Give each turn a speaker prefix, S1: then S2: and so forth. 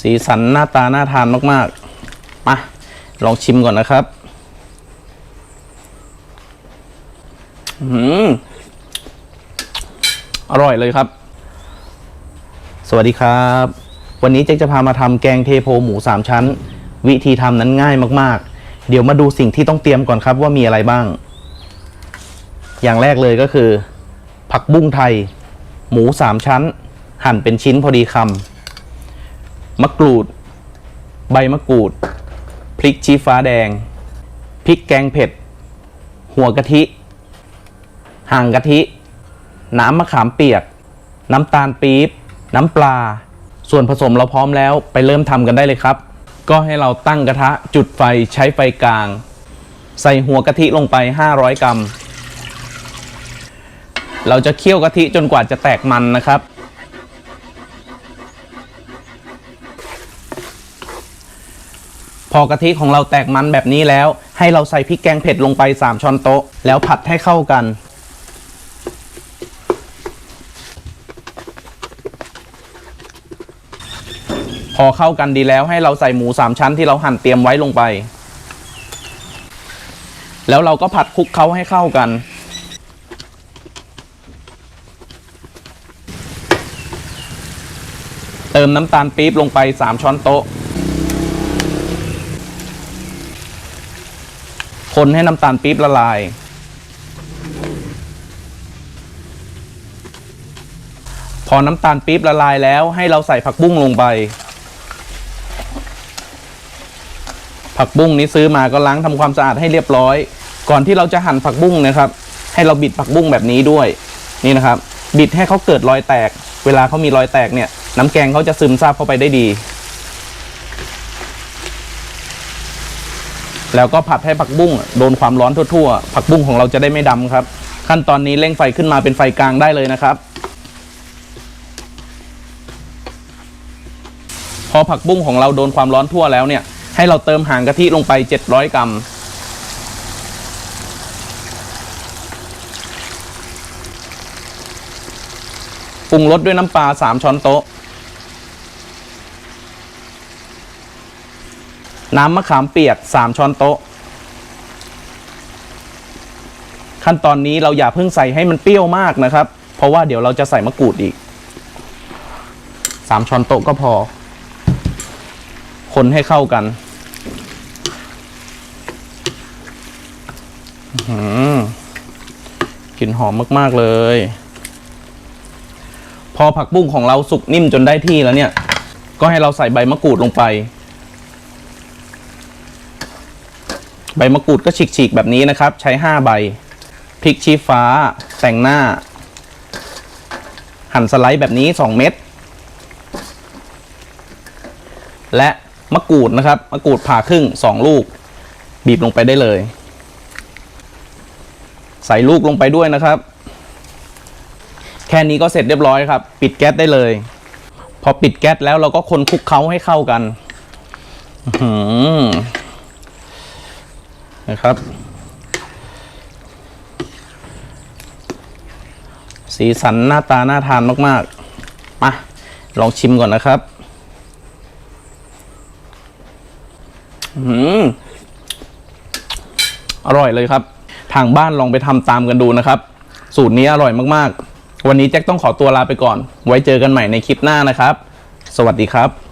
S1: สีสันหน้าตาน่าทานมากๆ มาลองชิมก่อนนะครับอืมอร่อยเลยครับ สวัสดีครับ วันนี้เจ๊กจะพามาทำแกงเทโพหมูสามชั้น วิธีทำนั้นง่ายมากๆ เดี๋ยวมาดูสิ่งที่ต้องเตรียมก่อนครับว่ามีอะไรบ้าง อย่างแรกเลยก็คือ ผักบุ้งไทย หมูสามชั้น หั่นเป็นชิ้นพอดีคำ มะกรูด ใบมะกรูด พริกชี้ฟ้าแดง พริกแกงเผ็ด หัวกะทิห่างกะทิ น้ำมะขามเปียก น้ำตาลปี๊บ น้ำปลา ส่วนผสมเราพร้อมแล้วไปเริ่มทำกันได้เลยครับ ก็ให้เราตั้งกระทะจุดไฟใช้ไฟกลาง ใส่หัวกะทิลงไป 500 กรัม เราจะเคี่ยวกะทิจนกว่าจะแตกมันนะครับ พอกะทิของเราแตกมันแบบนี้แล้ว ให้เราใส่พริกแกงเผ็ดลงไป 3 ช้อนโต๊ะ แล้วผัดให้เข้ากัน พอเข้ากันดีแล้วให้เราใส่หมู 3 ชั้นที่เราหั่นเตรียมไว้ลงไป แล้วเราก็ผัดคลุกเคล้าให้เข้ากันเติมน้ำตาลปี๊บลงไป 3 ช้อนโต๊ะ คนให้น้ำตาลปี๊บละลาย พอน้ำตาลปี๊บละลายแล้วให้เราใส่ผักบุ้งลงไป ผักบุ้งนี้ซื้อมาก็ล้างทำความสะอาดให้เรียบร้อย ก่อนที่เราจะหั่นผักบุ้งนะครับ ให้เราบิดผักบุ้งแบบนี้ด้วย นี่นะครับ บิดให้เขาเกิดรอยแตก เวลาเขามีรอยแตกเนี่ย น้ำแกงเขาจะซึมซาบเข้าไปได้ดี แล้วก็ผัดให้ผักบุ้งโดนความร้อนทั่วๆ ผักบุ้งของเราจะได้ไม่ดำครับ ขั้นตอนนี้เร่งไฟขึ้นมาเป็นไฟกลางได้เลยนะครับ พอผักบุ้งของเราโดนความร้อนทั่วแล้วเนี่ย ให้เราเติมหางกะทิลงไป 700 กรัมปรุงรสด้วยน้ำปลา 3 ช้อนโต๊ะ น้ำมะขามเปียก 3 ช้อนโต๊ะ ขั้นตอนนี้เราอย่าเพิ่งใส่ให้มันเปรี้ยวมากนะครับ เพราะว่าเดี๋ยวเราจะใส่มะกรูดอีก 3 ช้อนโต๊ะก็พอ คนให้เข้ากันหือกลิ่นหอมมาก ๆ เลย พอผักบุ้งของเราสุกนิ่มจนได้ที่แล้วเนี่ย ก็ให้เราใส่ใบมะกรูดลงไป ใบมะกรูดก็ฉีกๆแบบนี้นะครับ ใช้ 5 ใบ พริกชี้ฟ้า แต่งหน้า หั่นสไลด์แบบนี้ 2 เม็ด และมะกรูดนะครับ มะกรูดผ่าครึ่ง 2 ลูก บีบลงไปได้เลย ใส่ลูกลงไปด้วยนะครับ แค่นี้ก็เสร็จเรียบร้อยครับ ปิดแก๊สได้เลย พอปิดแก๊สแล้วเราก็คนคลุกเคล้าให้เข้ากัน อื นะครับ สีสันหน้าตาน่าทานมากๆมาลองชิมก่อนนะครับอืมอร่อยเลยครับ ทางบ้านลองไปทำตามกันดูนะครับ สูตรนี้อร่อยมากๆ วันนี้แจ็คต้องขอตัวลาไปก่อน ไว้เจอกันใหม่ในคลิปหน้านะครับ สวัสดีครับ